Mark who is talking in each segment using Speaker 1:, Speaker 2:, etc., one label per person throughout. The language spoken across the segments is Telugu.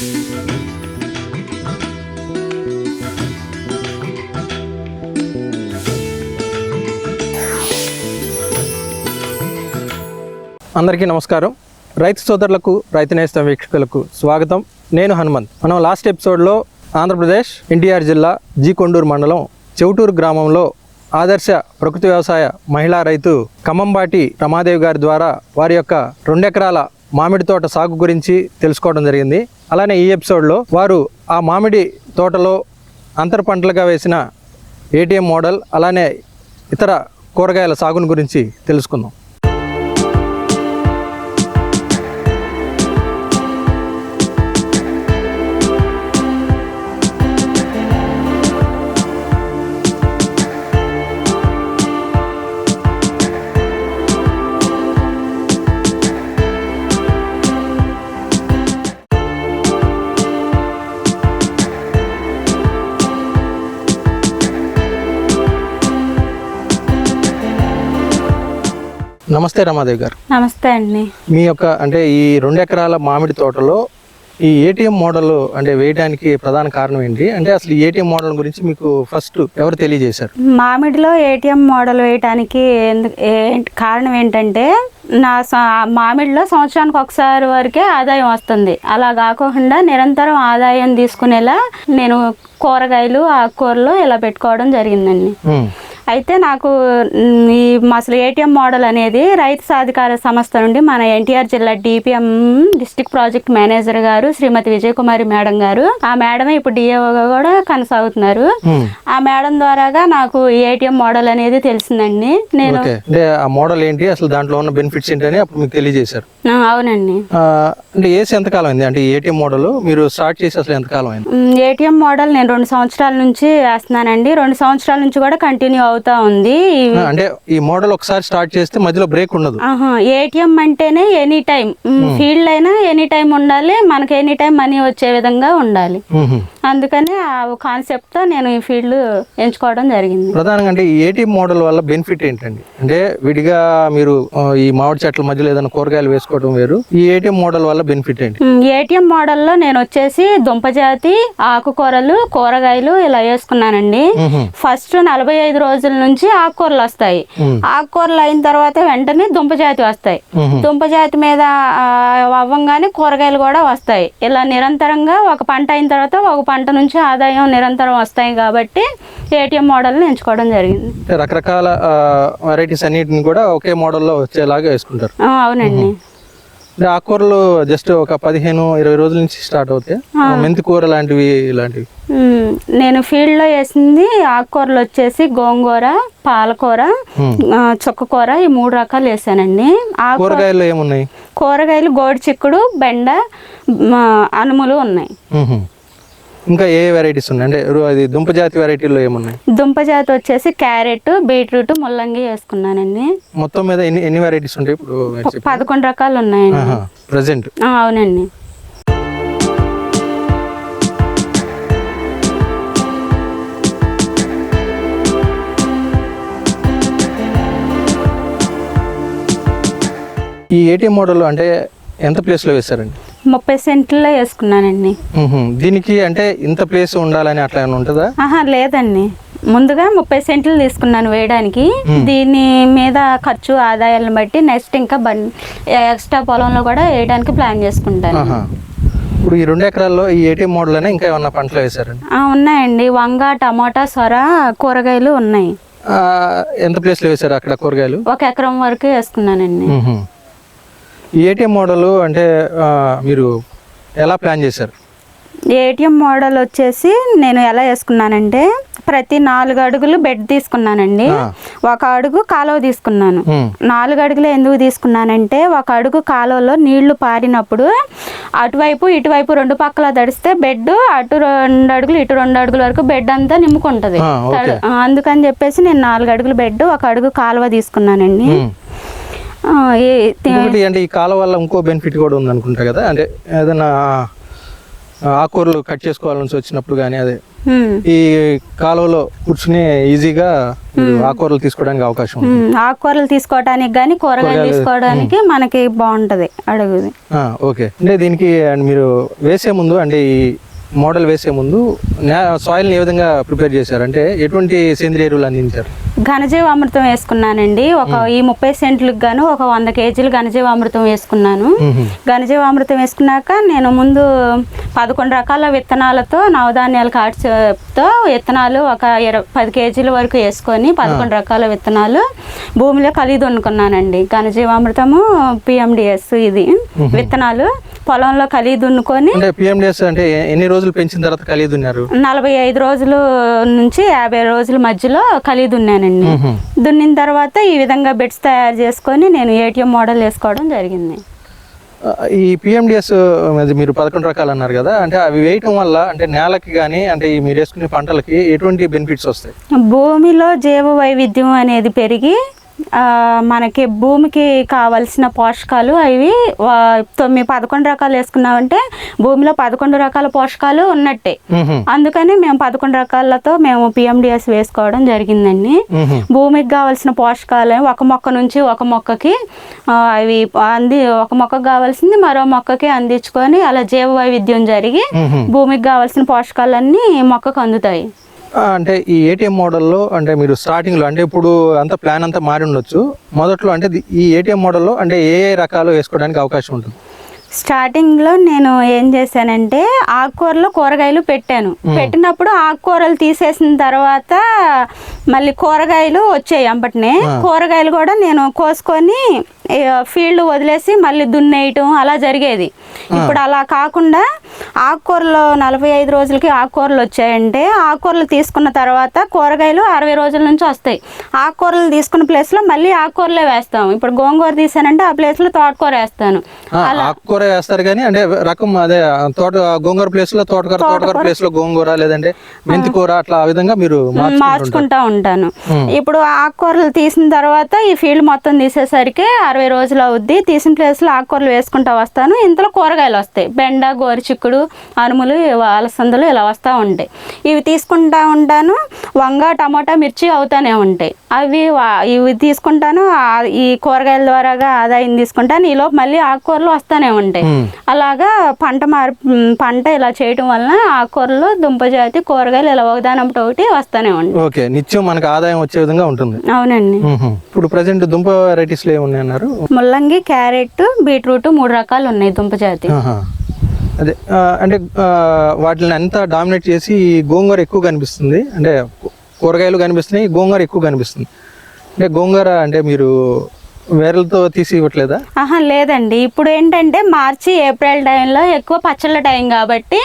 Speaker 1: అందరికీ నమస్కారం. రైతు సోదరులకు రైతు నేస్తం వీక్షకులకు స్వాగతం. నేను హనుమంత్. మనం లాస్ట్ ఎపిసోడ్లో ఆంధ్రప్రదేశ్ ఎన్టీఆర్ జిల్లా జీ కొండూరు మండలం చెవుటూరు గ్రామంలో ఆదర్శ ప్రకృతి వ్యవసాయ మహిళా రైతు కమ్మంబాటి రమాదేవి గారి ద్వారా వారి యొక్క రెండెకరాల మామిడి తోట సాగు గురించి తెలుసుకోవడం జరిగింది. అలానే ఈ ఎపిసోడ్లో వారు ఆ మామిడి తోటలో అంతర పంటలుగా వేసిన ఏటీఎం మోడల్ అలానే ఇతర కూరగాయల సాగుని గురించి తెలుసుకుందాం. నమస్తే రమాదేవి గారు.
Speaker 2: నమస్తే అండి.
Speaker 1: మీ యొక్క అంటే ఈ రెండు ఎకరాల మామిడి తోటలో ఈ ఏటీఎం మోడల్ అంటే వేయడానికి ప్రధాన కారణం ఏంటి? అంటే అసలు ఏటీఎం మోడల్ గురించి మీకు ఫస్ట్ ఎవరు తెలియజేశారు?
Speaker 2: మామిడిలో ఏటీఎం మోడల్ వేయటానికి కారణం ఏంటంటే నా మామిడిలో సంవత్సరానికి ఒకసారి వరకే ఆదాయం వస్తుంది. అలా కాకుండా నిరంతరం ఆదాయం తీసుకునేలా నేను కూరగాయలు ఆకుకూరలు ఇలా పెట్టుకోవడం జరిగిందండి. అయితే నాకు ఈ అసలు ఏటీఎం మోడల్ అనేది రైతు సాధికార సంస్థ నుండి మన ఎన్టీఆర్ జిల్లా డిపిఎం డిస్ట్రిక్ట్ ప్రాజెక్ట్ మేనేజర్ గారు శ్రీమతి విజయకుమారి మేడం గారు. ఆ మేడమే ఇప్పుడు డిఏఓగా కూడా కొనసాగుతున్నారు. ఆ మేడం ద్వారాగా నాకు ఈ ఏటీఎం మోడల్ అనేది తెలిసిందండి. నేను
Speaker 1: అంటే ఆ మోడల్ ఏంటి? అసలు దాంట్లో ఉన్న బెనిఫిట్స్ ఏంటి అని అప్పుడు మీకు తెలియజేశారు.
Speaker 2: అవునండి.
Speaker 1: అంటే ఏసి ఎంతకాలం అయింది? అంటే ఏటీఎం మోడల్ మీరు స్టార్ట్ చేసి అసలు ఎంతకాలం అయింది?
Speaker 2: ఏటీఎం మోడల్ నేను రెండు సంవత్సరాల నుంచి వేస్తున్నానండి. రెండు సంవత్సరాల నుంచి కూడా కంటిన్యూ అవుతా ఉంది.
Speaker 1: అంటే ఈ మోడల్ ఒకసారి స్టార్ట్ చేస్తే మధ్యలో బ్రేక్ ఉండదు.
Speaker 2: ఏటీఎం అంటేనే ఎనీ టైం ఫీల్డ్ అయినా ఎనీ టైం ఉండాలి మనకి ఎనీ టైం మనీ వచ్చే విధంగా ఉండాలి. అందుకని ఆ కాన్సెప్ట్తో నేను ఈ ఫీల్డ్ ఎంచుకోవడం జరిగింది.
Speaker 1: ప్రధానంగా అంటే ఈ ఏటీఎం మోడల్ వల్ల బెనిఫిట్ ఏంటండి? అంటే విడిగా మీరు ఈ మామిడి చెట్ల మధ్యలో ఏదైనా కూరగాయలు వేసుకోవడం వేరు. ఈ ఏటీఎం మోడల్ వల్ల బెనిఫిట్ ఏంటి?
Speaker 2: ఏటీఎం మోడల్లో నేను వచ్చేసి దుంపజాతి ఆకుకూరలు కూరగాయలు ఇలా వేసుకున్నానండి. ఫస్ట్ నలభై ఐదు రోజుల నుంచి ఆకుకూరలు వస్తాయి. ఆకుకూరలు అయిన తర్వాత వెంటనే దుంపజాతి వస్తాయి.
Speaker 1: ఉహు.
Speaker 2: దుంపజాతి మీద అవ్వంగానే కూరగాయలు కూడా వస్తాయి. ఇలా నిరంతరంగా ఒక పంట అయిన తర్వాత ఒక పంట నుంచి ఆదాయం నిరంతరం వస్తాయి కాబట్టి ఏటీఎం మోడల్ని ఎంచుకోవడం జరిగింది.
Speaker 1: రకరకాల వెరైటీస్ అన్నిటిని కూడా ఒకే మోడల్లో వచ్చేలాగా వేసుకుంటారు.
Speaker 2: అవునండి.
Speaker 1: అంటే ఆకుకూరలు జస్ట్ ఒక పదిహేను ఇరవై రోజుల నుంచి స్టార్ట్ అవుతాయి. మెంతి కూర లాంటివి ఇలాంటివి.
Speaker 2: నేను ఫీల్డ్లో వేసింది ఆకుకూరలు వచ్చేసి గోంగూర పాలకూర. ఆ, చుక్కకూర ఈ మూడు రకాలు వేసానండి.
Speaker 1: కూరగాయలు ఏమున్నాయి?
Speaker 2: కూరగాయలు గోడి చిక్కుడు బెండ అనుములు ఉన్నాయి.
Speaker 1: ఇంకా ఏ వెరైటీస్ ఉన్నాయి? అంటే అది దుంప జాతి వెరైటీలో ఏమున్నాయి?
Speaker 2: దుంపజాతి వచ్చేసి క్యారెట్ బీట్రూట్ ముల్లంగి వేసుకున్నానండి.
Speaker 1: మొత్తం మీద ఎన్ని ఎన్ని వెరైటీస్ ఉంటాయి ఇప్పుడు?
Speaker 2: పదకొండు రకాలు ఉన్నాయండి.
Speaker 1: ప్రజెంట్
Speaker 2: అవునండి.
Speaker 1: ఈ ఏటీఎం మోడల్ అంటే ఎంత ప్లేస్లో వేశారండి?
Speaker 2: ముప్పై సెంట్లలో వేసుకున్నానండి.
Speaker 1: దీనికి అంటే ఇంత ప్లేస్ ఉండాలని అట్లా ఏమైనా ఉంటుందా?
Speaker 2: ఆహా లేదండి. ముందుగా ముప్పై సెంట్లు తీసుకున్నాను వేయడానికి. దీని మీద ఖర్చు ఆదాయాలను బట్టి నెక్స్ట్ ఇంకా బన్ ఎక్స్ట్రా పొలంలో కూడా వేయడానికి ప్లాన్ చేసుకుంటాను.
Speaker 1: ఇప్పుడు ఈ రెండు ఎకరాల్లో ఈ ఏటీఎం మోడల్ ఇంకా ఏమన్నా పంటలు వేశారండి?
Speaker 2: ఆ, ఉన్నాయండి. వంగ టమాటా సొర కూరగాయలు ఉన్నాయి.
Speaker 1: ఎంత ప్లేస్లో వేశారు అక్కడ కూరగాయలు?
Speaker 2: ఒక ఎకరం వరకు వేసుకున్నానండి.
Speaker 1: ఏటీఎం మోడల్ అంటే మీరు ఎలా ప్లాన్ చేశారు?
Speaker 2: ఏటీఎం మోడల్ వచ్చేసి నేను ఎలా వేసుకున్నానంటే ప్రతి నాలుగు అడుగులు బెడ్ తీసుకున్నానండి. ఒక అడుగు కాలువ తీసుకున్నాను. నాలుగు అడుగులు ఎందుకు తీసుకున్నానంటే ఒక అడుగు కాలువలో నీళ్ళు పారినప్పుడు అటువైపు ఇటువైపు రెండు పక్కల తడిస్తే బెడ్ అటు రెండు అడుగులు ఇటు రెండు అడుగుల వరకు బెడ్ అంతా
Speaker 1: ఆ,
Speaker 2: అందుకని చెప్పేసి నేను నాలుగు అడుగులు బెడ్ ఒక అడుగు కాలువ తీసుకున్నానండి.
Speaker 1: ఇంకొకటి అంటే ఈ కాలం వల్ల ఇంకో బెనిఫిట్ కూడా ఉంది అనుకుంటా కదా అంటే ఏదైనా ఆకుకూరలు కట్ చేసుకోవాలని వచ్చినప్పుడు కానీ అదే. ఈ కాలువలో కూర్చుని ఈజీగా మీరు ఆకుకూరలు తీసుకోవడానికి అవకాశం
Speaker 2: ఆకుకూరలు తీసుకోవడానికి కానీ కూరగాయలు తీసుకోవడానికి మనకి బాగుంటది అడుగుది.
Speaker 1: ఓకే. అంటే దీనికి అండ్ మీరు వేసే ముందు అంటే ఈ మోడల్ వేసే ముందు సాయిల్ని ఏ విధంగా ప్రిపేర్ చేశారు? అంటే ఎటువంటి సేంద్రియ ఎరువులు అందించారు?
Speaker 2: ఘనజీవ అమృతం వేసుకున్నానండి. ఒక ఈ ముప్పై సెంట్లకు గాను ఒక వంద కేజీలు ఘనజీవ అమృతం వేసుకున్నాను.
Speaker 1: మ్మ్.
Speaker 2: ఘనజీవ అమృతం వేసుకున్నాక నేను ముందు పదకొండు రకాల విత్తనాలతో నవధాన్యాల కార్డ్స్తో విత్తనాలు ఒక ఇరవై పది కేజీల వరకు వేసుకొని పదకొండు రకాల విత్తనాలు భూమిలో కలిగి దున్నుకున్నానండి. ఘనజీవామృతము పిఎండిఎస్ ఇది. విత్తనాలు పొలంలో కలిగి దున్నుకొని
Speaker 1: అంటే పిఎండిఎస్ అంటే ఎన్ని రోజులు పెంచిన తర్వాత కలిగి ఉన్నారు
Speaker 2: నలభై ఐదు రోజులు నుంచి యాభై రోజుల మధ్యలో కలిగి దున్నానండి. దున్నిన తర్వాత ఈ విధంగా బెడ్స్ తయారు చేసుకొని నేను ఏటీఎం మోడల్ వేసుకోవడం జరిగింది.
Speaker 1: ఈ పిఎండిఎస్ మీరు పదకొండు రకాలు అన్నారు కదా అంటే అవి వేయటం వల్ల అంటే నేలకి కానీ అంటే మీరు వేసుకునే పంటలకి ఎటువంటి బెనిఫిట్స్ వస్తాయి?
Speaker 2: భూమిలో జీవ వైవిధ్యం అనేది పెరిగి మనకి భూమికి కావలసిన పోషకాలు అవి తొమ్మిది పదకొండు రకాలు వేసుకున్నామంటే భూమిలో పదకొండు రకాల పోషకాలు ఉన్నట్టే. అందుకని మేము పదకొండు రకాలతో మేము పిఎండిఎస్ వేసుకోవడం జరిగిందండి. భూమికి కావాల్సిన పోషకాలు ఒక మొక్క నుంచి ఒక మొక్కకి అవి అంది ఒక మొక్కకు కావాల్సింది మరో మొక్కకి అందించుకొని అలా జీవ వైవిధ్యం జరిగి. భూమికి కావాల్సిన పోషకాలన్నీ మొక్కకు అందుతాయి
Speaker 1: అంటే ఈ ఏటీఎం మోడల్లో అంటే మీరు స్టార్టింగ్లో అంటే ఇప్పుడు అంతా ప్లాన్ అంతా మారి ఉండొచ్చు. మొదట్లో అంటే ఈ ఏటీఎం మోడల్లో అంటే ఏ ఏ రకాలు వేసుకోవడానికి అవకాశం ఉంటుంది?
Speaker 2: స్టార్టింగ్లో నేను ఏం చేశానంటే ఆకుకూరలు కూరగాయలు పెట్టాను. పెట్టినప్పుడు ఆకుకూరలు తీసేసిన తర్వాత మళ్ళీ కూరగాయలు వచ్చాయి అంబటినే. కూరగాయలు కూడా నేను కోసుకొని ఫీల్డ్ వదిలేసి మళ్ళీ దున్నేయటం అలా జరిగేది. ఇప్పుడు అలా కాకుండా ఆకుకూరలు నలభై ఐదు రోజులకి ఆకుకూరలు వచ్చాయంటే ఆకుకూరలు తీసుకున్న తర్వాత కూరగాయలు అరవై రోజుల నుంచి వస్తాయి. ఆకుకూరలు తీసుకున్న ప్లేస్లో మళ్ళీ ఆకుకూరలే వేస్తాం. ఇప్పుడు గోంగూర తీసానంటే ఆ ప్లేస్లో తోటకూర వేస్తాను.
Speaker 1: ఆకుకూర వేస్తారు కానీ అంటే రకం అదే తోట గోంగూర ప్లేస్లో తోటకూర తోటకూర ప్లేస్లో గోంగూర లేదంటే మెంతి కూర అట్లా ఆ విధంగా మీరు.
Speaker 2: మార్చుకుంటా ఉంటాను. ఇప్పుడు ఆకుకూరలు తీసిన తర్వాత ఈ ఫీల్డ్ మొత్తం తీసేసరికి అరవై రోజులు అవుద్ది. తీసిన ప్లేస్లో ఆకుకూరలు వేసుకుంటా వస్తాను. ఇంతలో కూరగాయలు వస్తాయి. బెండ గోరుచిక్కుడు అనుములు అలసందలు ఇలా వస్తూ ఉంటాయి. ఇవి తీసుకుంటా ఉంటాను. వంగ టమాటా మిర్చి అవుతానే ఉంటాయి. అవి ఇవి తీసుకుంటాను. ఈ కూరగాయల ద్వారాగా ఆదాయం తీసుకుంటాను. ఈలోపు మళ్ళీ ఆకుకూరలు వస్తానే ఉంటాయి. అలాగా పంట మార్ పంట ఇలా చేయటం వలన ఆకుకూరలు దుంపజాతి కూరగాయలు ఇలా ఒకదానప్పుడు ఒకటి వస్తూనే ఉంటాయి.
Speaker 1: ఓకే. నిత్యం మనకు ఆదాయం వచ్చే విధంగా ఉంటుంది.
Speaker 2: అవునండి.
Speaker 1: ఇప్పుడు ప్రజెంట్ దుంప వెరైటీస్లో ఏమున్నాయి అన్నారు?
Speaker 2: ముల్లంగి క్యారెట్ బీట్రూట్ మూడు రకాలు ఉన్నాయి దుంప
Speaker 1: జాతి. అదే అంటే వాటిని అంతా డామినేట్ చేసి గోంగూర ఎక్కువ కనిపిస్తుంది. అంటే కూరగాయలు కనిపిస్తున్నాయి గోంగూర ఎక్కువ కనిపిస్తుంది. అంటే గోంగూర అంటే మీరు వేర్లతో తీసి ఇవ్వట్లేదా?
Speaker 2: ఆహా లేదండి. ఇప్పుడు ఏంటంటే మార్చి ఏప్రిల్ టైంలో ఎక్కువ పచ్చళ్ళ టైం కాబట్టి.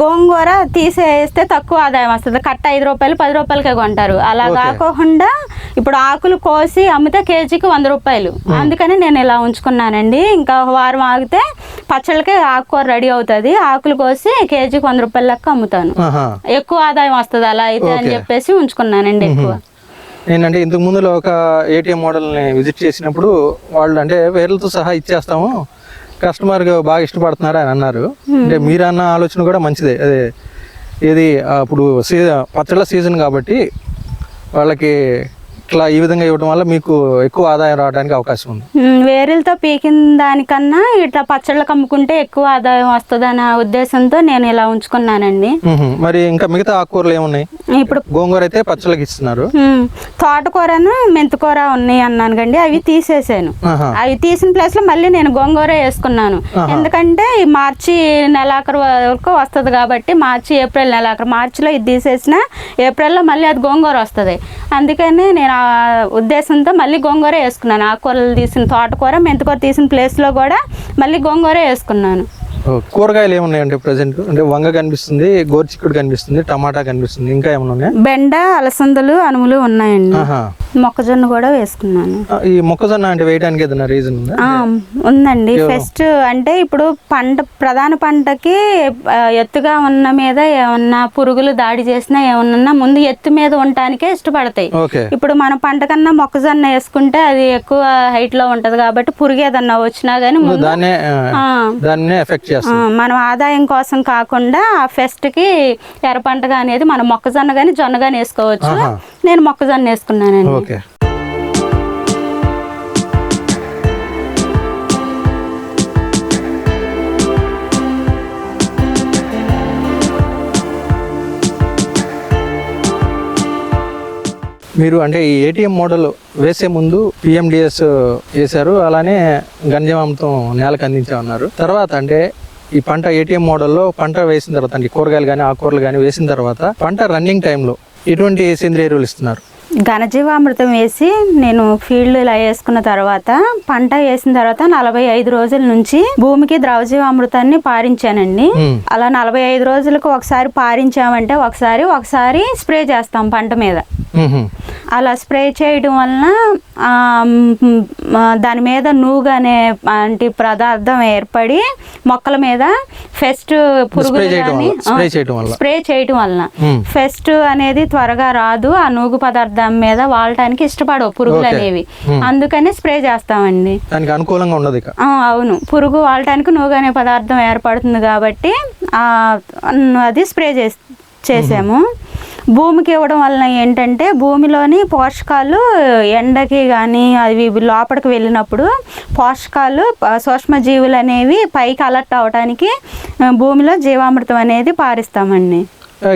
Speaker 2: గోంగూర తీసేస్తే తక్కువ ఆదాయం వస్తుంది. కట్ట ఐదు రూపాయలు పది రూపాయలకే కొంటారు. అలా కాకుండా ఇప్పుడు ఆకులు కోసి అమ్మితే కేజీకి వంద రూపాయలు. అందుకని నేను ఇలా ఉంచుకున్నానండి. ఇంకా వారం ఆగితే పచ్చళ్ళకే ఆకుకూర రెడీ అవుతుంది. ఆకులు కోసి కేజీకి వంద రూపాయల లెక్క అమ్ముతాను. ఎక్కువ ఆదాయం వస్తుంది అలా అయితే అని చెప్పేసి ఉంచుకున్నానండి ఎక్కువ.
Speaker 1: నేనంటే ఇంతకు ముందులో ఒక ఏటీఎం మోడల్ని విజిట్ చేసినప్పుడు వాళ్ళు అంటే వేర్లతో సహా ఇచ్చేస్తాము. కస్టమర్ బాగా ఇష్టపడుతున్నారు అని అన్నారు. అంటే మీరు అన్న ఆలోచన కూడా మంచిదే. అదే ఇది ఆ, ఇప్పుడు సీజన్ పచ్చళ్ళ సీజన్ కాబట్టి వాళ్ళకి ఇట్లా ఈ విధంగా ఇవ్వడం వల్ల మీకు ఎక్కువ ఆదాయం రావడానికి అవకాశం ఉంది.
Speaker 2: వేరులతో పీకిన దానికన్నా ఇట్లా పచ్చళ్ళకి అమ్ముకుంటే ఎక్కువ ఆదాయం వస్తుందన్న ఉద్దేశంతో నేను ఇలా ఉంచుకున్నానండి.
Speaker 1: మరి ఇంకా మిగతా ఆకుకూరలు ఏమున్నాయి?
Speaker 2: ఇప్పుడు
Speaker 1: గోంగూర అయితే పచ్చళ్ళకి ఇస్తున్నారు.
Speaker 2: తోటకూరను మెంతికూర ఉన్నాయి అన్నాను కండి అవి తీసేసాను. అవి తీసిన ప్లేస్లో మళ్ళీ నేను గోంగూర వేసుకున్నాను. ఎందుకంటే ఈ మార్చి నెలాఖరు వరకు వస్తుంది కాబట్టి మార్చి ఏప్రిల్ నెలాఖరు మార్చిలో ఇది తీసేసిన ఏప్రిల్లో మళ్ళీ అది గోంగూర వస్తుంది. అందుకని నేను ఉద్దేశంతో మళ్ళీ గోంగూర వేసుకున్నాను. ఆకుకూరలు తీసిన తోటకూర మెంతికూర తీసిన ప్లేస్లో కూడా మళ్ళీ గోంగూర వేసుకున్నాను.
Speaker 1: కూరగాయలు ఏమున్నాయంటే ప్రజెంట్? అంటే వంగ కనిపిస్తుంది గోర్చిక్కుడు కనిపిస్తుంది టమాటా కనిపిస్తుంది ఇంకా ఏమైనా ఉన్నాయా?
Speaker 2: బెండ అలసందలు అనుములు ఉన్నాయండి. మొక్కజొన్న కూడా వేసుకున్నాను.
Speaker 1: ఈ మొక్కజొన్న అంటే వేయడానికి ఏదైనా రీజన్ ఉందా?
Speaker 2: ఆ, ఉందండి. ఫస్ట్ అంటే ఇప్పుడు పంట ప్రధాన పంటకి ఎత్తుగా ఉన్న మీద ఏమన్నా పురుగులు దాడి చేసినా ఏమన్నా ముందు ఎత్తు మీద ఉండటానికే ఇష్టపడతాయి. ఇప్పుడు మన పంట కన్నా మొక్కజొన్న వేసుకుంటే అది ఎక్కువ హైట్లో ఉంటది కాబట్టి పురుగు ఏదన్నా వచ్చినా గానీ మనం ఆదాయం కోసం కాకుండా ఆ ఫెస్ట్కి ఎర్ర పంటగా అనేది మనం మొక్కజొన్న గానీ జొన్న గానీ వేసుకోవచ్చు. నేను మొక్కజొన్న వేసుకున్నానండి.
Speaker 1: ఓకే. మీరు అంటే ఈ ఏటీఎం మోడల్ వేసే ముందు పిఎండిఎస్ వేశారు అలానే గంజమాంతం నేలకు అందించామన్నారు. తర్వాత అంటే ఈ పంట ఏటీఎం మోడల్లో పంట వేసిన తర్వాత అంటే కూరగాయలు కానీ ఆకుకూరలు కానీ వేసిన తర్వాత పంట రన్నింగ్ టైంలో ఎటువంటి సేంద్రియ ఎరువులు ఇస్తున్నారు?
Speaker 2: ఘనజీవామృతం వేసి నేను ఫీల్డ్ ఇలా వేసుకున్న తర్వాత పంట వేసిన తర్వాత నలభై ఐదు రోజుల నుంచి భూమికి ద్రవజీవామృతాన్ని పారించానండి. అలా నలభై ఐదు రోజులకు ఒకసారి పారించామంటే ఒకసారి ఒకసారి స్ప్రే చేస్తాం పంట మీద. అలా స్ప్రే చేయడం వలన దాని మీద నూగు అనే అంటే పదార్థం ఏర్పడి మొక్కల మీద ఫెస్ట్ పురుగులు
Speaker 1: స్ప్రే చేయడం
Speaker 2: వలన. ఫెస్ట్ అనేది త్వరగా రాదు ఆ నూగు పదార్థం మీద వాడటానికి ఇష్టపడవు. పురుగులు. అనేవి. అందుకని స్ప్రే చేస్తామండి.
Speaker 1: దానికి అనుకూలంగా ఉండదు
Speaker 2: అవును. పురుగు వాడటానికి అనే పదార్థం ఏర్పడుతుంది కాబట్టి అది స్ప్రే చేస్ చేసాము. భూమికి ఇవ్వడం వలన ఏంటంటే భూమిలోని పోషకాలు ఎండకి కానీ అవి లోపలికి వెళ్ళినప్పుడు పోషకాలు సూక్ష్మజీవులు అనేవి పైకి అలర్ట్ అవడానికి భూమిలో జీవామృతం అనేది పారిస్తామండి.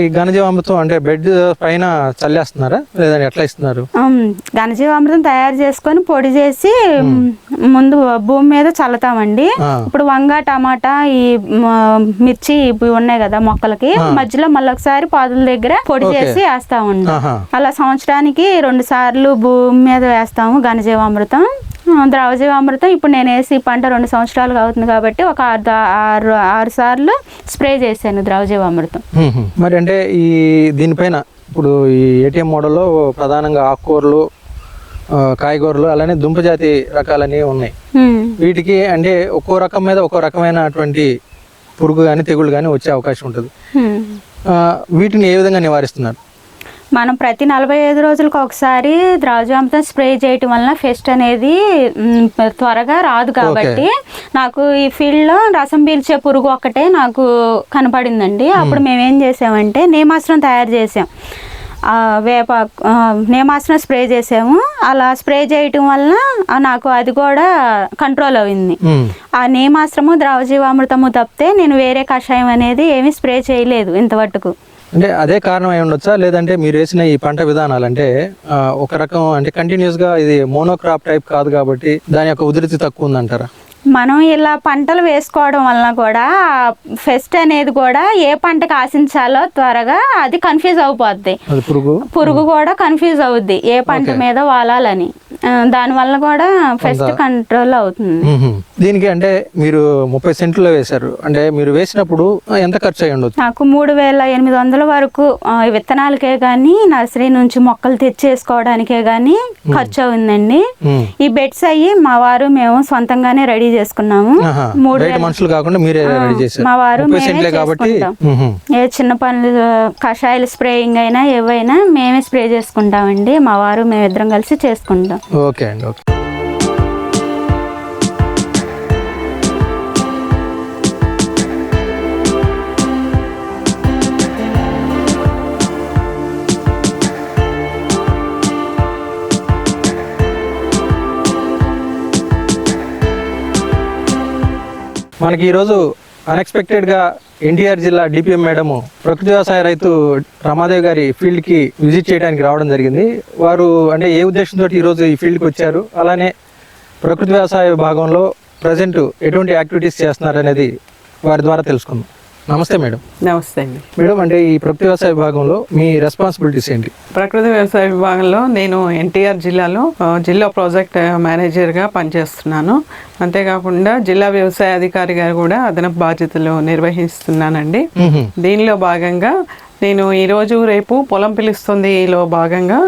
Speaker 1: ఈ ఘనజీవామృతం అంటే బెడ్ పైన చల్లేస్తున్నారా? లేదంటే ఎట్లా ఇస్తున్నారు?
Speaker 2: ఘనజీవామృతం తయారు చేసుకొని పొడి చేసి ముందు భూమి మీద చల్లుతామండి. ఇప్పుడు వంగ టమాటా ఈ మిర్చి ఇవి ఉన్నాయి కదా మొక్కలకి. మధ్యలో మళ్ళీ ఒకసారి పాదుల దగ్గర పొడి. చేసి వేస్తామండి. అలా సంవత్సరానికి రెండు సార్లు భూమి మీద వేస్తాము ఘనజీవామృతం. ద్రవజీవామృతం ఇప్పుడు నేను వేసి పంట రెండు సంవత్సరాలు అవుతుంది కాబట్టి ఒక ఆరు ఆరు ఆరు సార్లు స్ప్రే చేశాను ద్రవజీవామృతం.
Speaker 1: మరి అంటే ఈ దీనిపైన ఇప్పుడు ఈ ఏటీఎం మోడల్లో ప్రధానంగా ఆకుకూరలు కాయగూరలు అలానే దుంపజాతి రకాలన్నీ ఉన్నాయి. వీటికి అంటే ఒక్కో రకం మీద ఒక్కో రకమైనటువంటి పురుగు కానీ తెగుళ్ళు కానీ వచ్చే అవకాశం ఉంటుంది. వీటిని ఏ విధంగా నివారిస్తున్నారు?
Speaker 2: మనం ప్రతి నలభై ఐదు రోజులకు ఒకసారి ద్రావజామృతం స్ప్రే చేయటం వలన ఫెస్ట్ అనేది త్వరగా రాదు కాబట్టి నాకు ఈ ఫీల్డ్లో రసం పీల్చే పురుగు ఒక్కటే నాకు కనపడిందండి. అప్పుడు మేము ఏం చేసామంటే నేమాస్త్రం తయారు చేసాం. వేప ఆ, నేమాస్త్రం స్ప్రే చేసాము. అలా స్ప్రే చేయటం వలన నాకు అది కూడా కంట్రోల్ అయింది. ఆ నేమాస్త్రము ద్రవజీవామృతము తప్పితే నేను వేరే కషాయం అనేది ఏమీ స్ప్రే చేయలేదు ఇంతవరకు
Speaker 1: అంటే అదే కారణం అయి ఉండొచ్చా? లేదంటే మీరు వేసిన ఈ పంట విధానాలు అంటే ఒక రకం అంటే కంటిన్యూస్గా ఇది మోనోక్రాప్ టైప్ కాదు కాబట్టి దాని యొక్క ఉధృతి తక్కువ ఉందంటారా?
Speaker 2: మనం ఇలా పంటలు వేసుకోవడం వలన కూడా ఫెస్ట్ అనేది కూడా ఏ పంటకు ఆశించాలో త్వరగా అది కన్ఫ్యూజ్ అయిపోద్ది
Speaker 1: పురుగు?
Speaker 2: పురుగు కూడా కన్ఫ్యూజ్ అవుద్ది ఏ పంట మీద వాలాలని. దానివల్ల కూడా ఫెస్ట్ కంట్రోల్ అవుతుంది.
Speaker 1: దీనికి అంటే మీరు ముప్పై సెంట్లో వేశారు. అంటే మీరు వేసినప్పుడు ఎంత ఖర్చు అయ్యి ఉండొచ్చు?
Speaker 2: నాకు మూడు వేల ఎనిమిది వందల వరకు విత్తనాలకే కానీ నర్సరీ నుంచి మొక్కలు తెచ్చేసుకోవడానికే కానీ ఖర్చు అవుందండి. ఈ బెడ్స్ అయ్యి మా వారు మేము సొంతంగానే రెడీ చేసుకున్నాము. మూడు
Speaker 1: మనుషులు కాకుండా మీరే రెడీ చేశారు.
Speaker 2: మా వారు మేమే
Speaker 1: కాబట్టి.
Speaker 2: ఏ చిన్న పనులు కషాయాలు స్ప్రేయింగ్ అయినా ఏవైనా మేమే స్ప్రే చేసుకుంటామండి. మా వారు మేమిద్దరం కలిసి చేసుకుంటాం.
Speaker 1: ఓకే అండి ఓకే. మనకి ఈరోజు అన్ఎక్స్పెక్టెడ్గా ఎన్టీఆర్ జిల్లా డిపిఎం మేడము ప్రకృతి వ్యవసాయ రైతు రమాదేవ్ గారి ఫీల్డ్కి విజిట్ చేయడానికి రావడం జరిగింది. వారు అంటే ఏ ఉద్దేశంతో ఈరోజు ఈ ఫీల్డ్కి వచ్చారు? అలానే ప్రకృతి వ్యవసాయ విభాగంలో ప్రజెంట్ ఎటువంటి యాక్టివిటీస్ చేస్తున్నారు అనేది వారి ద్వారా తెలుసుకుందాం. నమస్తే మేడం.
Speaker 3: నమస్తే అండి.
Speaker 1: మేడం అంటే ఈ ప్రకృతి వ్యవసాయ విభాగంలో మీ రెస్పాన్సిబిలిటీస్ ఏంటి?
Speaker 3: ప్రకృతి వ్యవసాయ విభాగంలో నేను ఎన్టీఆర్ జిల్లాలో జిల్లా ప్రాజెక్ట్ మేనేజర్గా పనిచేస్తున్నాను. అంతేకాకుండా జిల్లా వ్యవసాయ అధికారి గారు కూడా అదనపు బాధ్యతలు నిర్వహిస్తున్నానండి. దీనిలో భాగంగా నేను ఈరోజు రేపు పొలం పిలుస్తుందిలో భాగంగా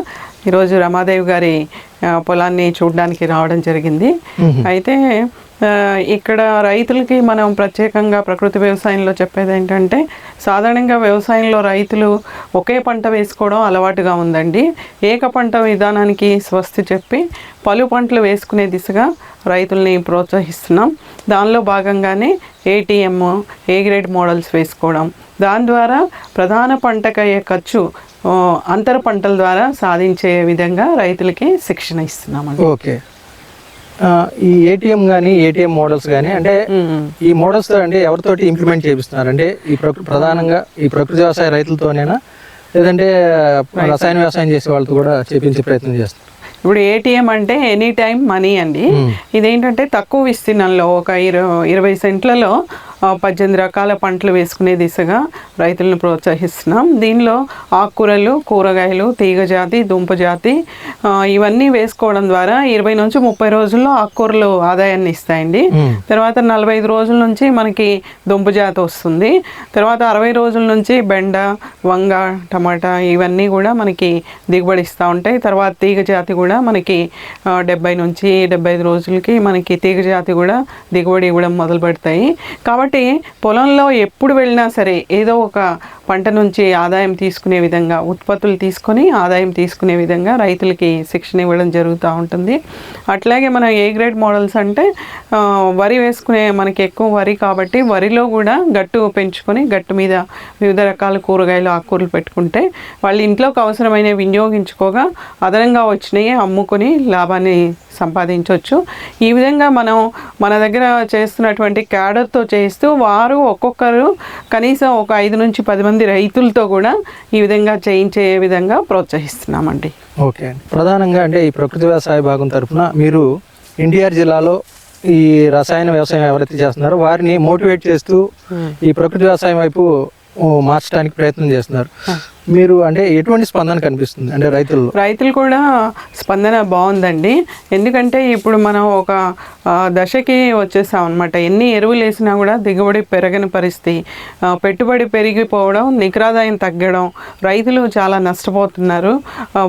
Speaker 3: ఈరోజు రమాదేవి గారి పొలాన్ని చూడడానికి రావడం జరిగింది. అయితే ఇక్కడ రైతులకి మనం ప్రత్యేకంగా ప్రకృతి వ్యవసాయంలో చెప్పేది ఏంటంటే సాధారణంగా వ్యవసాయంలో రైతులు ఒకే పంట వేసుకోవడం అలవాటుగా ఉందండి. ఏక పంట విధానానికి స్వస్తి చెప్పి పలు పంటలు వేసుకునే దిశగా రైతుల్ని ప్రోత్సహిస్తున్నాం. దానిలో భాగంగానే ఏటీఎం ఏ గ్రేడ్ మోడల్స్ వేసుకోవడం. దాని ద్వారా ప్రధాన పంటకయ్యే ఖర్చు అంతర పంటల ద్వారా సాధించే విధంగా రైతులకి శిక్షణ ఇస్తున్నామండి.
Speaker 1: ఓకే. ఈ ఏటీఎం కానీ ఏటీఎం మోడల్స్ కానీ అంటే. ఈ మోడల్స్ అంటే ఎవరితోటి ఇంప్లిమెంట్ చేపిస్తున్నారు అంటే ఈ ప్రధానంగా ఈ ప్రకృతి వ్యవసాయ రైతులతోనేనా? లేదంటే రసాయన వ్యవసాయం చేసే వాళ్ళతో కూడా చేపించే ప్రయత్నం చేస్తారు
Speaker 3: ఇప్పుడు ఏటీఎం అంటే ఎనీ టైం మనీ అండి. ఇదేంటంటే తక్కువ విస్తీర్ణంలో ఒక ఇరవై ఇరవై సెంట్లలో పద్దెనిమిది రకాల పంటలు వేసుకునే దిశగా రైతులను ప్రోత్సహిస్తున్నాం. దీనిలో ఆకుకూరలు కూరగాయలు తీగ జాతి దుంప జాతి ఆ, ఇవన్నీ వేసుకోవడం ద్వారా ఇరవై నుంచి ముప్పై రోజుల్లో ఆకుకూరలు ఆదాయాన్ని ఇస్తాయండి. తర్వాత నలభై ఐదు రోజుల నుంచి మనకి దుంప జాతి వస్తుంది. తర్వాత అరవై రోజుల నుంచి బెండ వంగ టమాటా ఇవన్నీ కూడా మనకి దిగుబడి ఇస్తూ ఉంటాయి. తర్వాత తీగ జాతి కూడా మనకి డెబ్బై నుంచి డెబ్బై ఐదు రోజులకి మనకి తీగ జాతి కూడా దిగుబడి ఇవ్వడం మొదలు పెడతాయి కాబట్టి పొలంలో ఎప్పుడు వెళ్ళినా సరే ఏదో ఒక పంట నుంచి ఆదాయం తీసుకునే విధంగా ఉత్పత్తులు తీసుకొని ఆదాయం తీసుకునే విధంగా రైతులకి శిక్షణ ఇవ్వడం జరుగుతూ ఉంటుంది. అట్లాగే మన ఏ గ్రేడ్ మోడల్స్ అంటే వరి వేసుకునే మనకి ఎక్కువ వరి కాబట్టి వరిలో కూడా గట్టు పెంచుకొని గట్టు మీద వివిధ రకాల కూరగాయలు ఆకుకూరలు పెట్టుకుంటే వాళ్ళు ఇంట్లోకి అవసరమైన వినియోగించుకోగా అదనంగా వచ్చినాయి అమ్ముకొని లాభాన్ని సంపాదించవచ్చు ఈ విధంగా మనం మన దగ్గర చేస్తున్నటువంటి క్యాడర్తో చేస్తూ వారు ఒక్కొక్కరు కనీసం ఒక ఐదు నుంచి పది మంది రైతులతో కూడా ఈ విధంగా చేయించే విధంగా ప్రోత్సహిస్తున్నామండి.
Speaker 1: ఓకే అండి. ప్రధానంగా అంటే ఈ ప్రకృతి వ్యవసాయ భాగం తరఫున మీరు ఎన్టీఆర్ జిల్లాలో ఈ రసాయన వ్యవసాయం ఎవరైతే చేస్తున్నారో వారిని మోటివేట్ చేస్తూ ఈ ప్రకృతి వ్యవసాయం వైపు మార్చడానికి ప్రయత్నం చేస్తున్నారు. మీరు అంటే ఎటువంటి స్పందన కనిపిస్తుంది అంటే రైతులు
Speaker 3: రైతులు కూడా స్పందన బాగుందండి. ఎందుకంటే ఇప్పుడు మనం ఒక దశకి వచ్చేసాం అనమాట ఎన్ని ఎరువులు వేసినా కూడా దిగుబడి పెరగని పరిస్థితి. పెట్టుబడి పెరిగిపోవడం నికరాదాయం తగ్గడం రైతులు చాలా నష్టపోతున్నారు.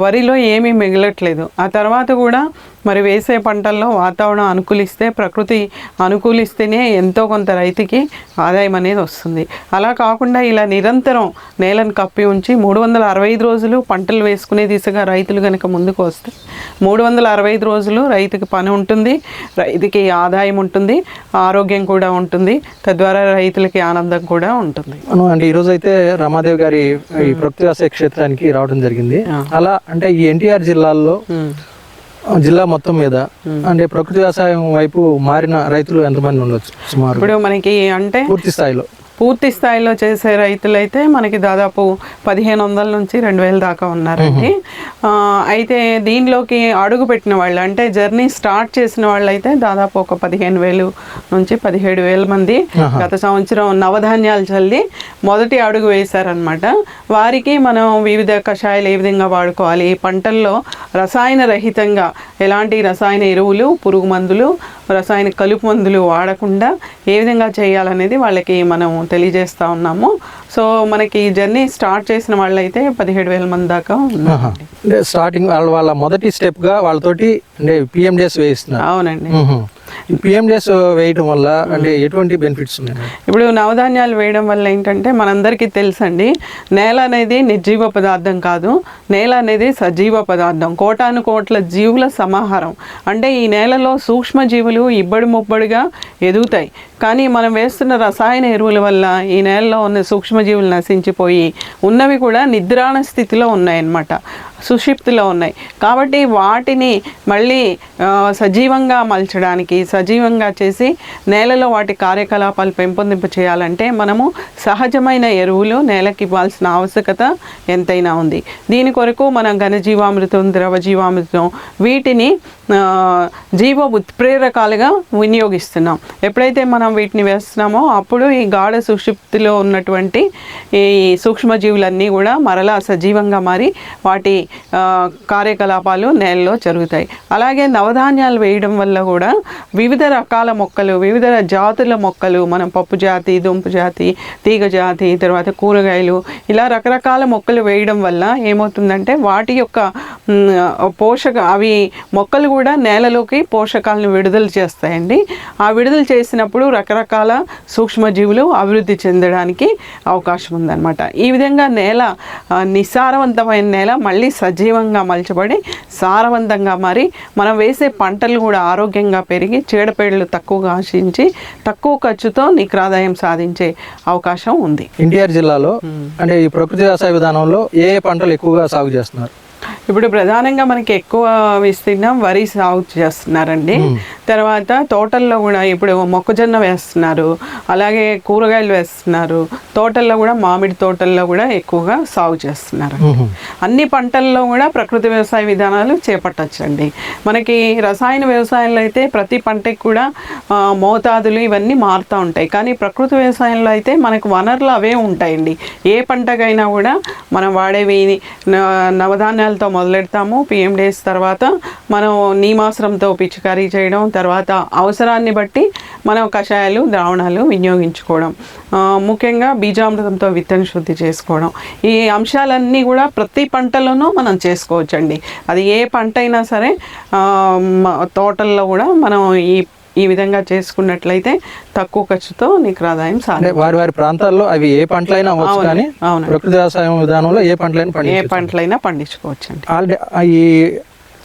Speaker 3: వరిలో ఏమీ మిగలట్లేదు. ఆ తర్వాత కూడా మరి వేసే పంటల్లో వాతావరణం అనుకూలిస్తే ప్రకృతి అనుకూలిస్తేనే ఎంతో కొంత రైతుకి ఆదాయం అనేది వస్తుంది. అలా కాకుండా ఇలా నిరంతరం నేలను కప్పి ఉంచి మూడు వందల అరవై ఐదు రోజులు పంటలు వేసుకునే దిశగా రైతులు కనుక ముందుకు వస్తే మూడు వందల అరవై ఐదు రోజులు రైతుకి పని ఉంటుంది రైతుకి ఆదాయం ఉంటుంది ఆరోగ్యం కూడా ఉంటుంది తద్వారా రైతులకి ఆనందం కూడా ఉంటుంది.
Speaker 1: అంటే ఈరోజు అయితే రమాదేవి గారి ఈ ప్రకృతి వ్యవసాయ క్షేత్రానికి రావడం జరిగింది. అలా అంటే ఈ ఎన్టీఆర్ జిల్లాల్లో జిల్లా మొత్తం మీద అంటే ప్రకృతి వ్యవసాయం వైపు మారిన రైతులు ఎంతమంది ఉండొచ్చు? సుమారు
Speaker 3: ఇప్పుడు మనకి అంటే
Speaker 1: పూర్తి స్థాయిలో.
Speaker 3: పూర్తి స్థాయిలో చేసే రైతులైతే మనకి దాదాపు పదిహేను వందల నుంచి రెండు వేల దాకా ఉన్నారండి. అయితే దీనిలోకి అడుగు పెట్టిన వాళ్ళు అంటే జర్నీ స్టార్ట్ చేసిన వాళ్ళు అయితే దాదాపు ఒక పదిహేను వేలు నుంచి పదిహేడు వేల మంది గత సంవత్సరం నవధాన్యాలు చల్లి మొదటి అడుగు వేశారనమాట వారికి మనం వివిధ కషాయాలు ఏ విధంగా వాడుకోవాలి పంటల్లో రసాయన రహితంగా ఎలాంటి రసాయన ఎరువులు పురుగు మందులు రసాయన కలుపు మందులు వాడకుండా ఏ విధంగా చేయాలనేది వాళ్ళకి మనం తెలియజేస్తా ఉన్నాము. సో మనకి ఈ జర్నీ స్టార్ట్ చేసిన వాళ్ళైతే పదిహేడు వేల మంది దాకా
Speaker 1: స్టార్టింగ్ వాళ్ళ వాళ్ళ మొదటి స్టెప్గా వాళ్ళతోటి అంటే పిఎండిఎస్ వేయిస్తున్నారు
Speaker 3: అవునండి.
Speaker 1: పిఎండిఎస్ వేయటం వల్ల? అంటే ఎటువంటి బెనిఫిట్స్ ఉన్నాయి?
Speaker 3: ఇప్పుడు నవధాన్యాలు వేయడం వల్ల ఏంటంటే మనందరికీ తెలుసండి నేల అనేది నిర్జీవ పదార్థం కాదు. నేల అనేది సజీవ పదార్థం. కోటాను కోట్ల జీవుల సమాహారం. అంటే ఈ నేలలో సూక్ష్మ జీవులు ఇబ్బడి ముబ్బడిగా ఎదుగుతాయి. కానీ మనం వేస్తున్న రసాయన ఎరువుల వల్ల ఈ నేలలో ఉన్న సూక్ష్మజీవులు నశించిపోయి ఉన్నవి కూడా నిద్రాణ స్థితిలో ఉన్నాయన్నమాట. సుషిప్తిలో ఉన్నాయి. కాబట్టి వాటిని మళ్ళీ సజీవంగా మలచడానికి సజీవంగా చేసి నేలలో వాటి కార్యకలాపాలు పెంపొందింప చేయాలంటే మనము సహజమైన ఎరువులు నేలకి ఇవ్వాల్సిన ఆవశ్యకత ఎంతైనా ఉంది. దీని కొరకు మనం ఘనజీవామృతం ద్రవజీవామృతం వీటిని జీవ ఉత్ప్రేరకాలుగా వినియోగిస్తున్నాం. ఎప్పుడైతే మనం వీటిని వేస్తున్నామో అప్పుడు ఈ గాఢ సుక్షిప్తిలో ఉన్నటువంటి ఈ సూక్ష్మజీవులన్నీ కూడా మరలా సజీవంగా మారి వాటి కార్యకలాపాలు నేలలో జరుగుతాయి. అలాగే నవధాన్యాలు వేయడం వల్ల కూడా వివిధ రకాల మొక్కలు వివిధ జాతుల మొక్కలు మనం పప్పు జాతి దుంపు జాతి తీగ జాతి తర్వాత కూరగాయలు ఇలా రకరకాల మొక్కలు వేయడం వల్ల ఏమవుతుందంటే వాటి యొక్క పోషక అవి మొక్కలు కూడా నేలలోకి పోషకాలను విడుదల చేస్తాయండి. ఆ విడుదల చేసినప్పుడు రకరకాల సూక్ష్మజీవులు అభివృద్ధి చెందడానికి అవకాశం ఉందన్నమాట. ఈ విధంగా నేల నిస్సారవంతమైన నేల మళ్ళీ సజీవంగా మలచబడి సారవంతంగా మారి మనం వేసే పంటలు కూడా ఆరోగ్యంగా పెరిగి చీడపీడలు తక్కువగా ఆశించి తక్కువ ఖర్చుతో నికరాదాయం సాధించే అవకాశం ఉంది.
Speaker 1: ఎన్టీఆర్ జిల్లాలో అంటే ఈ ప్రకృతి వ్యవసాయ విధానంలో ఏ ఏ పంటలు ఎక్కువగా సాగు చేస్తున్నారు?
Speaker 3: ఇప్పుడు ప్రధానంగా మనకి ఎక్కువ విస్తీర్ణం వరి సాగు చేస్తున్నారండి. తర్వాత తోటల్లో కూడా ఇప్పుడు మొక్కజొన్న వేస్తున్నారు. అలాగే కూరగాయలు వేస్తున్నారు. తోటల్లో కూడా మామిడి తోటల్లో కూడా ఎక్కువగా సాగు చేస్తున్నారు. అన్ని పంటల్లో కూడా ప్రకృతి వ్యవసాయ విధానాలు చేపట్టచ్చండి. మనకి రసాయన వ్యవసాయంలో అయితే ప్రతి పంటకి కూడా మోతాదులు ఇవన్నీ మారుతూ ఉంటాయి. కానీ ప్రకృతి వ్యవసాయంలో అయితే మనకు వనరులు అవే ఉంటాయండి. ఏ పంటకైనా కూడా మనం వాడేవి న- నవధాన్యాలతో మొదలెడతాము. పిఎం డేస్ తర్వాత మనం నీమాశ్రంతో పిచికారీ చేయడం తర్వాత అవసరాన్ని బట్టి మనం కషాయాలు ద్రావణాలు వినియోగించుకోవడం. ముఖ్యంగా బీజామృతంతో విత్తన శుద్ధి చేసుకోవడం. ఈ అంశాలన్నీ కూడా ప్రతి పంటలోనూ మనం చేసుకోవచ్చండి. అది ఏ పంట అయినా సరే తోటల్లో కూడా మనం ఈ ఈ విధంగా చేసుకున్నట్లయితే తక్కువ ఖర్చుతో నీకు ఆదాయం సాధి
Speaker 1: వారి వారి ప్రాంతాల్లో అవి ఏ పంటలైనా
Speaker 3: అవును.
Speaker 1: ప్రకృతి వ్యవసాయం విధానంలో ఏ పంటలైనా
Speaker 3: ఏ పంటలైనా పండించుకోవచ్చండి.
Speaker 1: ఆల్రెడీ ఈ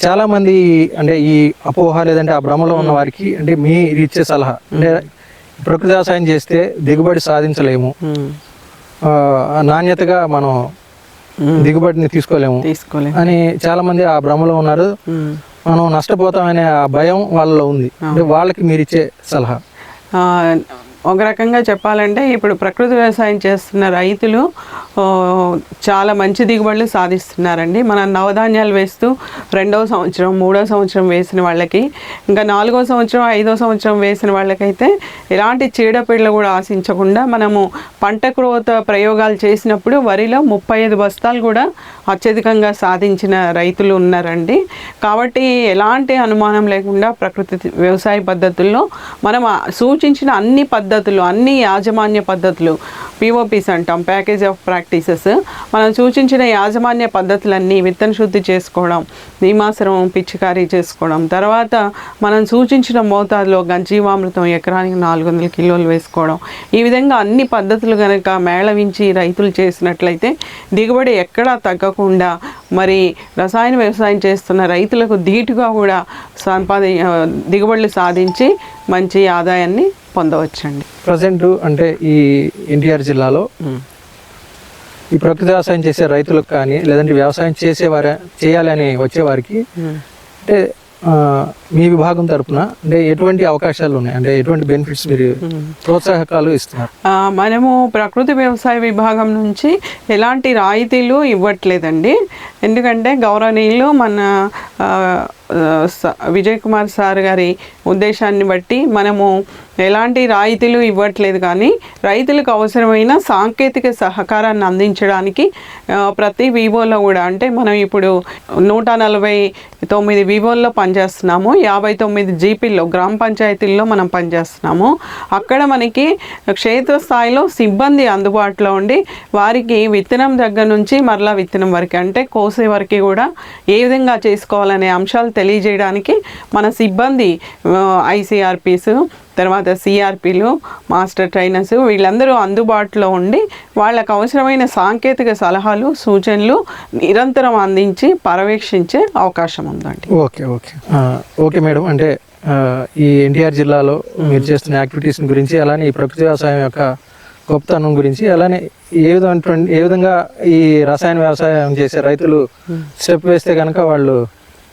Speaker 1: చాలా మంది అంటే ఈ అపోహ లేదంటే ఆ భ్రమలో ఉన్న వారికి అంటే మీ ఇచ్చే సలహా. అంటే ప్రకృతి వ్యవసాయం చేస్తే దిగుబడి సాధించలేము. నాణ్యతగా మనం దిగుబడిని తీసుకోలేము.
Speaker 3: తీసుకోలేం
Speaker 1: అని చాలా మంది ఆ భ్రమలో ఉన్నారు. మనం నష్టపోతామనే ఆ భయం వాళ్ళలో ఉంది. అంటే వాళ్ళకి మీరు ఇచ్చే సలహా
Speaker 3: ఒక రకంగా చెప్పాలంటే ఇప్పుడు ప్రకృతి వ్యవసాయం చేస్తున్న రైతులు చాలా మంచి దిగుబడులు సాధిస్తున్నారండి. మన నవధాన్యాలు వేస్తూ రెండవ సంవత్సరం మూడో సంవత్సరం వేసిన వాళ్ళకి ఇంకా నాలుగో సంవత్సరం ఐదో సంవత్సరం వేసిన వాళ్ళకైతే ఎలాంటి చీడపీడలు కూడా ఆశించకుండా మనము పంట క్రోత ప్రయోగాలు చేసినప్పుడు వరిలో ముప్పై ఐదు బస్తాలు కూడా అత్యధికంగా సాధించిన రైతులు ఉన్నారండి. కాబట్టి ఎలాంటి అనుమానం లేకుండా ప్రకృతి వ్యవసాయ పద్ధతుల్లో మనం సూచించిన అన్ని పద్ధతులు పద్ధతులు అన్ని యాజమాన్య పద్ధతులు పిఓపిస్ అంటాం ప్యాకేజ్ ఆఫ్ ప్రాక్టీసెస్ మనం సూచించిన యాజమాన్య పద్ధతులన్నీ విత్తన శుద్ధి చేసుకోవడం నీమాసరం పిచ్చికారీ చేసుకోవడం. తర్వాత మనం సూచించిన మోతాదులో గంజీవామృతం ఎకరానికి నాలుగు వందల కిలోలు వేసుకోవడం. ఈ విధంగా అన్ని పద్ధతులు కనుక మేళవించి రైతులు చేసినట్లయితే దిగుబడి ఎక్కడా తగ్గకుండా మరి రసాయన వ్యవసాయం చేస్తున్న రైతులకు ధీటుగా కూడా సంపాది దిగుబడులు సాధించి మంచి ఆదాయాన్ని పొందవచ్చండి.
Speaker 1: ప్రజెంట్ అంటే ఈ ఎన్టీఆర్ జిల్లాలో ఈ ప్రకృతి వ్యవసాయం చేసే రైతులకు కానీ లేదంటే వ్యవసాయం చేసేవారు చేయాలని వచ్చేవారికి అంటే ఆ, మీ విభాగం తరపున అంటే ఎటువంటి అవకాశాలు ఉన్నాయి? అంటే ఎటువంటి బెనిఫిట్స్ మీరు ప్రోత్సాహకాలు ఇస్తున్నారు?
Speaker 3: మనము ప్రకృతి వ్యవసాయ విభాగం నుంచి ఎలాంటి రాయితీలు ఇవ్వట్లేదండి. ఎందుకంటే గౌరవనీయులు మన విజయ్ కుమార్ సార్ గారి ఉద్దేశాన్ని బట్టి మనము ఎలాంటి రాయితీలు ఇవ్వట్లేదు కానీ రైతులకు అవసరమైన సాంకేతిక సహకారాన్ని అందించడానికి ప్రతి వివోలో కూడా అంటే మనం ఇప్పుడు నూట నలభై తొమ్మిది వివోల్లో పనిచేస్తున్నాము. యాభై తొమ్మిది జీపీల్లో గ్రామ పంచాయతీల్లో మనం పనిచేస్తున్నాము. అక్కడ మనకి క్షేత్రస్థాయిలో సిబ్బంది అందుబాటులో ఉండి వారికి విత్తనం దగ్గర నుంచి మరలా విత్తనం వరకు అంటే కోసే వరకు కూడా ఏ విధంగా చేసుకోవాలనే అంశాలు తెలియజేయడానికి మన సిబ్బంది ఐసీఆర్పీస్ తర్వాత సిఆర్పీలు మాస్టర్ ట్రైనర్స్ వీళ్ళందరూ అందుబాటులో ఉండి వాళ్ళకు అవసరమైన సాంకేతిక సలహాలు సూచనలు నిరంతరం అందించి పర్యవేక్షించే అవకాశం ఉందండి.
Speaker 1: Okay okay. Okay madam. అంటే ఈ ఎన్టీఆర్ జిల్లాలో మీరు చేస్తున్న యాక్టివిటీస్ గురించి అలానే ఈ ప్రకృతి వ్యవసాయం యొక్క గొప్పతనం గురించి అలానే ఏ విధంగా ఏ విధంగా ఈ రసాయన వ్యవసాయం చేసే రైతులు స్టెప్ వేస్తే కనుక వాళ్ళు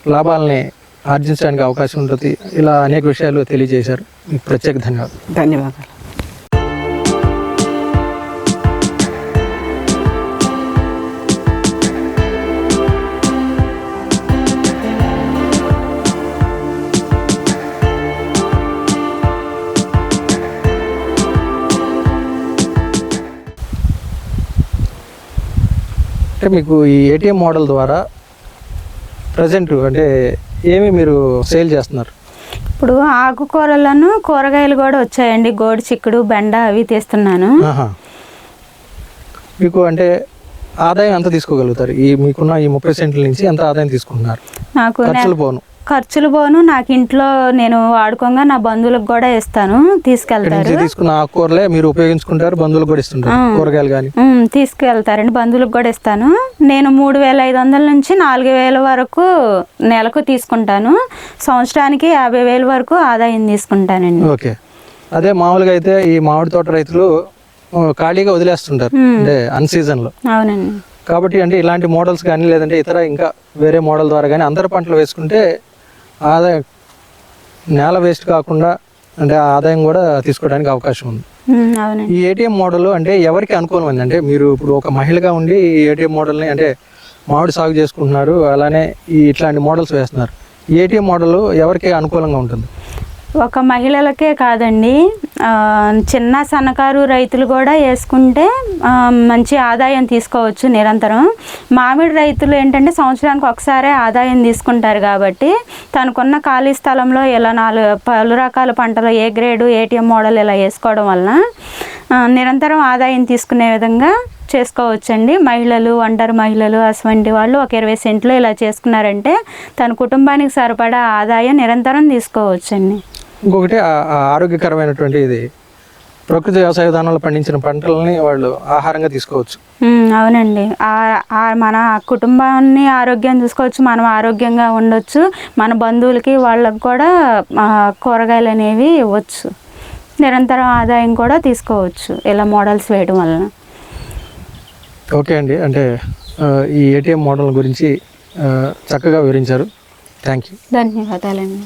Speaker 1: లాభాలని ఆర్జించడానికి అవకాశం ఉంటుంది. ఇలా అనేక విషయాలు తెలియజేశారు. మీకు ప్రత్యేక ధన్యవాదాలు.
Speaker 3: ధన్యవాదాలు.
Speaker 1: అంటే మీకు ఈ ఏటీఎం మోడల్ ద్వారా ప్రజెంట్ అంటే ఏమి మీరు సేల్ చేస్తున్నారు?
Speaker 2: ఇప్పుడు ఆకుకూరలను కూరగాయలు కూడా వచ్చాయండి. గోడి చిక్కుడు బెండ అవి తీస్తున్నాను.
Speaker 1: మీకు అంటే ఆదాయం ఎంత తీసుకోగలుగుతారు? ఈ మీకున్న ఈ ముప్పై సెంట్ల నుంచి ఎంత ఆదాయం తీసుకుంటున్నారు?
Speaker 2: నాకు
Speaker 1: ఖర్చులు పోను.
Speaker 2: ఖర్చులు పోను నాకు ఇంట్లో నేను వాడుకోగా నా బంధువులకు కూడా ఇస్తాను. తీసుకెళ్తారు.
Speaker 1: తీసుకున్న ఆకుకూరలే మీరు ఉపయోగించుకుంటారు బంధువులకు కూడా ఇస్తుంటారు కూరగాయలు కానీ
Speaker 2: తీసుకెళ్తారండి బంధువులకు కూడా ఇస్తాను. నేను మూడు వేల ఐదు వందల నుంచి నాలుగు వేల వరకు నెలకు తీసుకుంటాను. సంవత్సరానికి యాభై వేల వరకు ఆదాయం తీసుకుంటానండి.
Speaker 1: ఓకే. అదే మామూలుగా అయితే ఈ మామిడి తోట రైతులు ఖాళీగా వదిలేస్తుంటారు అంటే అన్ సీజన్లో.
Speaker 2: అవునండి.
Speaker 1: కాబట్టి అంటే ఇలాంటి మోడల్స్ కానీ లేదంటే ఇతర ఇంకా వేరే మోడల్ ద్వారా కానీ అందరి పంటలు వేసుకుంటే ఆదాయం నేల వేస్ట్ కాకుండా అంటే ఆదాయం కూడా తీసుకోవడానికి అవకాశం ఉంది. ఈ ఏటీఎం మోడల్ అంటే ఎవరికి అనుకూలమైంది? అంటే మీరు ఇప్పుడు ఒక మహిళగా ఉండి ఈ ఏటీఎం మోడల్ని అంటే మామిడి సాగు చేసుకుంటున్నారు అలానే ఈ ఇట్లాంటి మోడల్స్ వేస్తున్నారు. ఈ ఏటీఎం మోడల్ ఎవరికి అనుకూలంగా ఉంటుంది?
Speaker 2: ఒక మహిళలకే కాదండి. చిన్న సన్నకారు రైతులు కూడా వేసుకుంటే మంచి ఆదాయం తీసుకోవచ్చు నిరంతరం. మామిడి రైతులు ఏంటంటే సంవత్సరానికి ఒకసారే ఆదాయం తీసుకుంటారు కాబట్టి తనకున్న ఖాళీ స్థలంలో ఇలా నాలుగు పలు రకాల పంటలు ఏ గ్రేడు ఏటీఎం మోడల్ ఇలా వేసుకోవడం వలన నిరంతరం ఆదాయం తీసుకునే విధంగా చేసుకోవచ్చండి. మహిళలు ఒంటరి మహిళలు అటువంటి వాళ్ళు ఒక ఇరవై సెంట్లు ఇలా చేసుకున్నారంటే తన కుటుంబానికి సరిపడా ఆదాయం నిరంతరం తీసుకోవచ్చండి.
Speaker 1: ఇంకొకటి ఆరోగ్యకరమైనటువంటి ఇది ప్రకృతి వ్యవసాయ విధానంలో పండించిన పంటలని వాళ్ళు ఆహారంగా తీసుకోవచ్చు.
Speaker 2: అవునండి. మన కుటుంబాన్ని ఆరోగ్యం చూసుకోవచ్చు మనం ఆరోగ్యంగా ఉండొచ్చు మన బంధువులకి వాళ్ళకి కూడా కూరగాయలు అనేవి ఇవ్వచ్చు. నిరంతరం ఆదాయం కూడా తీసుకోవచ్చు ఇలా మోడల్స్ వేయడం వలన.
Speaker 1: ఓకే అండి. అంటే ఈ ఏటీఎం మోడల్ గురించి చక్కగా వివరించారు. Thank you.
Speaker 2: ధన్యవాదాలండి.